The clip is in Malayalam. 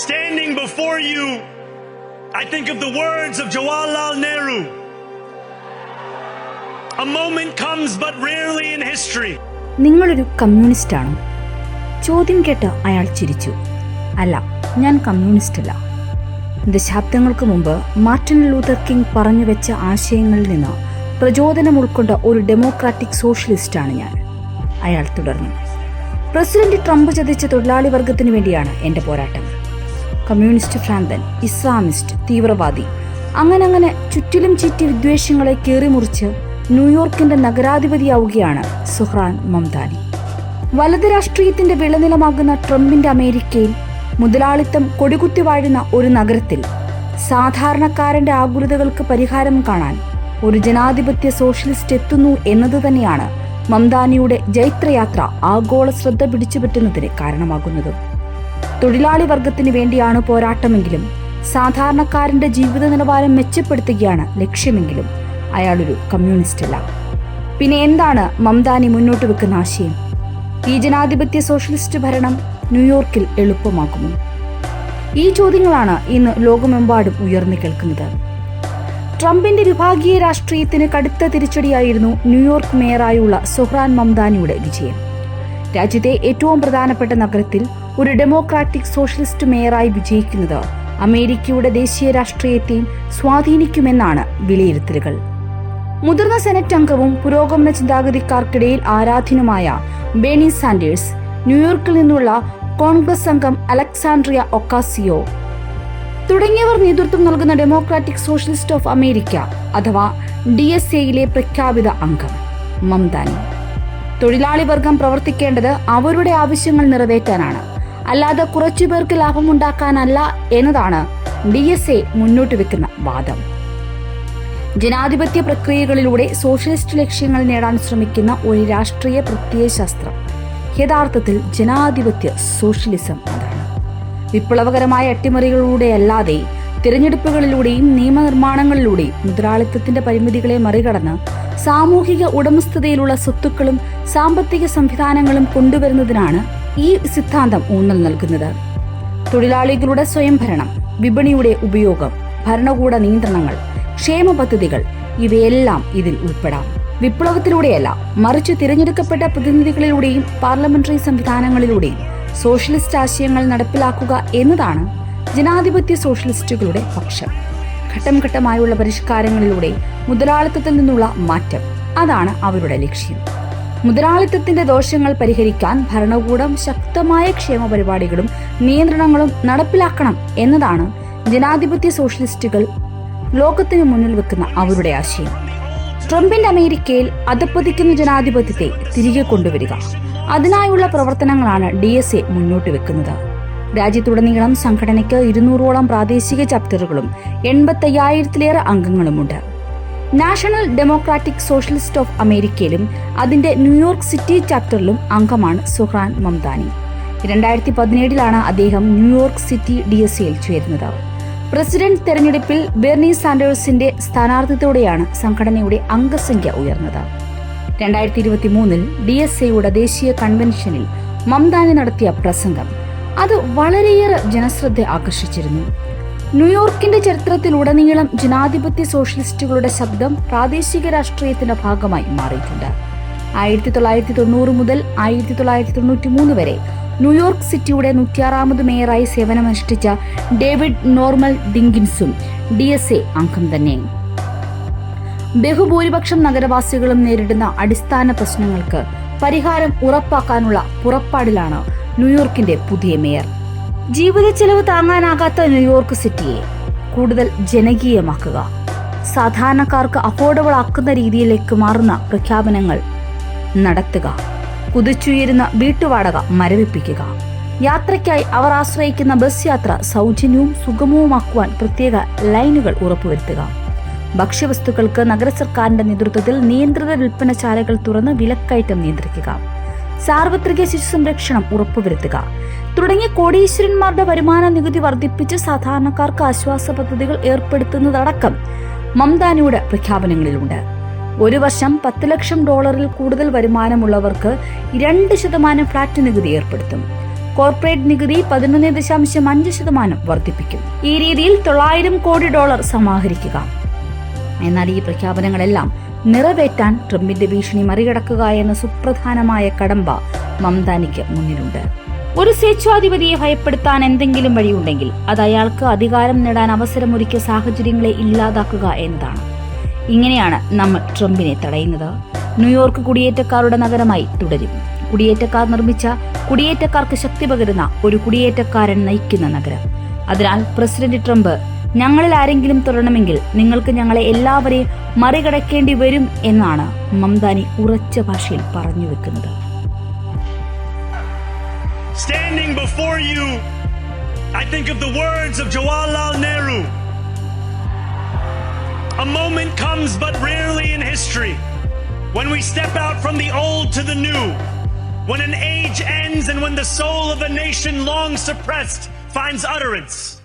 Standing before you, I think of the words of Jawaharlal Nehru. A moment comes but rarely in history. നിങ്ങളൊരു കമ്മ്യൂണിസ്റ്റ് ആണോ ചോദ്യം കേട്ട് അയാൾ ചിരിച്ചു. അല്ല ഞാൻ കമ്മ്യൂണിസ്റ്റ് അല്ല ദശാബ്ദങ്ങൾക്ക് മുമ്പ് മാർട്ടിൻ ലൂതർ കിങ് പറഞ്ഞു വെച്ച ആശയങ്ങളിൽ നിന്ന് പ്രചോദനം ഉൾക്കൊണ്ട ഒരു ഡെമോക്രാറ്റിക് സോഷ്യലിസ്റ്റാണ് ഞാൻ. അയാൾ തുടർന്നു. പ്രസിഡന്റ് ട്രംപ് ചതിച്ച തൊഴിലാളി വർഗത്തിനു വേണ്ടിയാണ് എന്റെ പോരാട്ടം. കമ്മ്യൂണിസ്റ്റ് ഭ്രാന്തൻ ഇസ്ലാമിസ്റ്റ് തീവ്രവാദി. അങ്ങനെ അങ്ങനെ ചുറ്റിലും ചീറ്റി വിദ്വേഷങ്ങളെ കീറിമുറിച്ച് ന്യൂയോർക്കിന്റെ നഗരാധിപതിയാവുകയാണ് സുഹ്റാൻ മംദാനി. വലത് രാഷ്ട്രീയത്തിന്റെ വിളനിലമാകുന്ന ട്രംപിന്റെ അമേരിക്കയിൽ മുതലാളിത്തം കൊടികുത്തി വാഴുന്ന ഒരു നഗരത്തിൽ സാധാരണക്കാരന്റെ ആകുലതകൾക്ക് പരിഹാരം കാണാൻ ഒരു ജനാധിപത്യ സോഷ്യലിസ്റ്റ് എത്തുന്നു എന്നത് തന്നെയാണ് മംദാനിയുടെ ജൈത്രയാത്ര ആഗോള ശ്രദ്ധ പിടിച്ചുപറ്റുന്നതിന് കാരണമാകുന്നത്. തൊഴിലാളി വർഗത്തിന് വേണ്ടിയാണ് പോരാട്ടമെങ്കിലും സാധാരണക്കാരന്റെ ജീവിത നിലവാരം മെച്ചപ്പെടുത്തുകയാണ് ലക്ഷ്യമെങ്കിലും. അയാളൊരു കമ്മ്യൂണിസ്റ്റ് അല്ല പിന്നെ എന്താണ് മംദാനി മുന്നോട്ട് വെക്കുന്ന ആശയം? ഈ ജനാധിപത്യ സോഷ്യലിസ്റ്റ് ഭരണം ന്യൂയോർക്കിൽ എളുപ്പമാക്കുമോ? ഈ ചോദ്യങ്ങളാണ് ഇന്ന് ലോകമെമ്പാടും ഉയർന്നു കേൾക്കുന്നത്. ട്രംപിന്റെ വിഭാഗീയ രാഷ്ട്രീയത്തിന് കടുത്ത തിരിച്ചടിയായിരുന്നു ന്യൂയോർക്ക് മേയറായുള്ള സുഹ്റാൻ മംദാനിയുടെ വിജയം. രാജ്യത്തെ ഏറ്റവും പ്രധാനപ്പെട്ട നഗരത്തിൽ ഒരു ഡെമോക്രാറ്റിക് സോഷ്യലിസ്റ്റ് മേയറായി വിജയിക്കുന്നത്. അമേരിക്കയുടെ ദേശീയ രാഷ്ട്രീയത്തെയും സ്വാധീനിക്കുമെന്നാണ് വിലയിരുത്തലുകൾ. മുതിർന്ന സെനറ്റ് അംഗവും പുരോഗമന ചിന്താഗതിക്കാർക്കിടയിൽ ആരാധ്യനുമായ ബേണി സാൻഡേഴ്സ് ന്യൂയോർക്കിൽ നിന്നുള്ള കോൺഗ്രസ് അംഗം അലക്സാൻഡ്രിയ ഒക്കാസിയോ തുടങ്ങിയവർ നേതൃത്വം നൽകുന്ന ഡെമോക്രാറ്റിക് സോഷ്യലിസ്റ്റ് ഓഫ് അമേരിക്ക അഥവാ ഡി എസ് എയിലെ പ്രഖ്യാപിത അംഗം മംദാനി. തൊഴിലാളി വർഗം പ്രവർത്തിക്കേണ്ടത് അവരുടെ ആവശ്യങ്ങൾ നിറവേറ്റാനാണ്. അല്ലാതെ കുറച്ചു പേർക്ക് ലാഭമുണ്ടാക്കാനല്ല എന്നതാണ് ഡി എസ് എ മുന്നോട്ട് വെക്കുന്ന വാദം. ജനാധിപത്യ പ്രക്രിയകളിലൂടെ സോഷ്യലിസ്റ്റ് ലക്ഷ്യങ്ങൾ നേടാൻ ശ്രമിക്കുന്ന ഒരു രാഷ്ട്രീയ പ്രത്യയശാസ്ത്രം യഥാർത്ഥത്തിൽ ജനാധിപത്യ സോഷ്യലിസം അതാണ്. വിപ്ലവകരമായ അട്ടിമറികളിലൂടെ അല്ലാതെ തിരഞ്ഞെടുപ്പുകളിലൂടെയും നിയമനിർമ്മാണങ്ങളിലൂടെയും മുതലാളിത്തത്തിന്റെ പരിമിതികളെ മറികടന്ന് സാമൂഹിക ഉടമസ്ഥതയിലുള്ള സ്വത്തുക്കളും സാമ്പത്തിക സംവിധാനങ്ങളും കൊണ്ടുവരുന്നതിനാണ് ഈ സിദ്ധാന്തം ഊന്നൽ നൽകുന്നത്. തൊഴിലാളികളുടെ സ്വയംഭരണം വിപണിയുടെ ഉപയോഗം ഭരണകൂട നിയന്ത്രണങ്ങൾ ക്ഷേമ പദ്ധതികൾ ഇവയെല്ലാം ഇതിൽ ഉൾപ്പെടാം. വിപ്ലവത്തിലൂടെയല്ല മറിച്ച് തിരഞ്ഞെടുക്കപ്പെട്ട പ്രതിനിധികളിലൂടെയും പാർലമെന്ററി സംവിധാനങ്ങളിലൂടെയും സോഷ്യലിസ്റ്റ് ആശയങ്ങൾ നടപ്പിലാക്കുക എന്നതാണ് ജനാധിപത്യ സോഷ്യലിസ്റ്റുകളുടെ പക്ഷം. ഘട്ടം ഘട്ടമായുള്ള പരിഷ്കാരങ്ങളിലൂടെ മുതലാളിത്തത്തിൽ നിന്നുള്ള മാറ്റം അതാണ് അവരുടെ ലക്ഷ്യം. മുതലാളിത്തത്തിന്റെ ദോഷങ്ങൾ പരിഹരിക്കാൻ ഭരണകൂടം ശക്തമായ ക്ഷേമ പരിപാടികളും നിയന്ത്രണങ്ങളും നടപ്പിലാക്കണം എന്നതാണ് ജനാധിപത്യ സോഷ്യലിസ്റ്റുകൾ ലോകത്തിന് മുന്നിൽ വെക്കുന്ന അവരുടെ ആശയം. ട്രംപിന്റെ അമേരിക്കയിൽ അധപ്പതിക്കുന്ന ജനാധിപത്യത്തെ തിരികെ കൊണ്ടുവരിക. അതിനായുള്ള പ്രവർത്തനങ്ങളാണ് ഡി എസ് എ മുന്നോട്ട് വെക്കുന്നത്. രാജ്യത്തുടനീളം സംഘടനയ്ക്ക് ഇരുന്നൂറോളം പ്രാദേശിക ചാപ്റ്ററുകളും എൺപത്തയ്യായിരത്തിലേറെ അംഗങ്ങളുമുണ്ട്. നാഷണൽ ഡെമോക്രാറ്റിക് സോഷ്യലിസ്റ്റ് ഓഫ് അമേരിക്കയിലും അതിന്റെ ന്യൂയോർക്ക് സിറ്റി ചാപ്റ്ററിലും അംഗമാണ് സുഹ്റാൻ മംദാനി. രണ്ടായിരത്തി പതിനേഴിലാണ് അദ്ദേഹം ന്യൂയോർക്ക് സിറ്റി ഡി എസ് സിയിൽ ചേരുന്നത്. പ്രസിഡന്റ് തെരഞ്ഞെടുപ്പിൽ ബെർണി സാൻഡേഴ്സിന്റെ സ്ഥാനാർത്ഥിത്തോടെയാണ് സംഘടനയുടെ അംഗസംഖ്യ ഉയർന്നത്. രണ്ടായിരത്തി ഇരുപത്തി മൂന്നിൽ ഡി എസ് ദേശീയ കൺവെൻഷനിൽ മംദാനി നടത്തിയ പ്രസംഗം അത് വളരെയേറെ ജനശ്രദ്ധ ആകർഷിച്ചിരുന്നു. ന്യൂയോർക്കിന്റെ ചരിത്രത്തിലുടനീളം ജനാധിപത്യ സോഷ്യലിസ്റ്റുകളുടെ ശബ്ദം പ്രാദേശിക രാഷ്ട്രീയത്തിന്റെ ഭാഗമായി മാറിയിട്ടുണ്ട്. ആയിരത്തി തൊള്ളായിരത്തി തൊണ്ണൂറ് മുതൽ ആയിരത്തി തൊള്ളായിരത്തി തൊണ്ണൂറ്റി മൂന്ന് വരെ ന്യൂയോർക്ക് സിറ്റിയുടെ നൂറ്റിയാറാമത് മേയറായി സേവനമനുഷ്ഠിച്ച ഡേവിഡ് നോർമൽ ഡിങ്കിൻസും ഡി എസ് എ അംഗം തന്നെ ബഹുഭൂരിപക്ഷം നഗരവാസികളും നേരിടുന്ന അടിസ്ഥാന പ്രശ്നങ്ങൾക്ക് പരിഹാരം ഉറപ്പാക്കാനുള്ള പുറപ്പാടിലാണ് ന്യൂയോർക്കിന്റെ പുതിയ മേയർ. ജീവിത ചെലവ് താങ്ങാനാകാത്ത ന്യൂയോർക്ക് സിറ്റിയെ കൂടുതൽ ജനകീയമാക്കുക. സാധാരണക്കാർക്ക് അഫോർഡബിൾ ആക്കുന്ന രീതിയിലേക്ക് മാറുന്ന പ്രഖ്യാപനങ്ങൾ നടത്തുക. കുതിച്ചുയരുന്ന വീട്ടുവാടക മരവിപ്പിക്കുക. യാത്രയ്ക്കായി അവർ ആശ്രയിക്കുന്ന ബസ് യാത്ര സൗജന്യവും സുഗമവുമാക്കുവാൻ പ്രത്യേക ലൈനുകൾ ഉറപ്പുവരുത്തുക. ഭക്ഷ്യവസ്തുക്കൾക്ക് നഗരസർക്കാരിന്റെ നേതൃത്വത്തിൽ നിയന്ത്രിത വിൽപ്പനശാലകൾ തുറന്ന് വിലക്കയറ്റം നിയന്ത്രിക്കുക. സാർവത്രിക ശിശു സംരക്ഷണം ഉറപ്പുവരുത്തുക. തുടങ്ങിയ കോടീശ്വരന്മാരുടെ വരുമാന നികുതി വർദ്ധിപ്പിച്ച് സാധാരണക്കാർക്ക് ആശ്വാസ പദ്ധതികൾ ഏർപ്പെടുത്തുന്നതടക്കം മംദാനിയുടെ പ്രഖ്യാപനങ്ങളിലുണ്ട്. ഒരു വർഷം പത്ത് ലക്ഷം ഡോളറിൽ കൂടുതൽ വരുമാനമുള്ളവർക്ക് രണ്ട് ശതമാനം ഫ്ളാറ്റ് നികുതി ഏർപ്പെടുത്തും. കോർപ്പറേറ്റ് നികുതി പതിനൊന്ന് ദശാംശം അഞ്ച് ശതമാനം വർദ്ധിപ്പിക്കും. ഈ രീതിയിൽ തൊള്ളായിരം കോടി ഡോളർ സമാഹരിക്കുക. എന്നാൽ ഈ പ്രഖ്യാപനങ്ങളെല്ലാം നിറവേറ്റാൻ ട്രംപിന്റെ ഭീഷണി മറികടക്കുക എന്ന സുപ്രധാനമായ കടമ്പ മംതാനിക്ക് മുന്നിലുണ്ട്. ഒരു സ്വേച്ഛാധിപതിയെ ഭയപ്പെടുത്താൻ എന്തെങ്കിലും വഴിയുണ്ടെങ്കിൽ അത് അയാൾക്ക് അധികാരം നേടാൻ അവസരമൊരുക്കിയ സാഹചര്യങ്ങളെ ഇല്ലാതാക്കുക എന്നതാണ്. ഇങ്ങനെയാണ് നമ്മൾ ട്രംപിനെ തടയുന്നത്. ന്യൂയോർക്ക് കുടിയേറ്റക്കാരുടെ നഗരമായി തുടരും. കുടിയേറ്റക്കാർ നിർമ്മിച്ച കുടിയേറ്റക്കാർക്ക് ശക്തി പകരുന്ന ഒരു കുടിയേറ്റക്കാരൻ നയിക്കുന്ന നഗരം. അതിനാൽ പ്രസിഡന്റ് ട്രംപ് ഞങ്ങളിൽ ആരെങ്കിലും തുടരണമെങ്കിൽ നിങ്ങൾക്ക് ഞങ്ങളെ എല്ലാവരെയും മറികടക്കേണ്ടി വരും എന്നാണ് മംദാനി ഉറച്ച ഭാഷയിൽ പറഞ്ഞു വെക്കുന്നത് Standing before you, I think of the words of Jawaharlal Nehru. A moment comes but rarely in history when we step out from the old to the new, when an age ends and when the soul of a nation long suppressed finds utterance.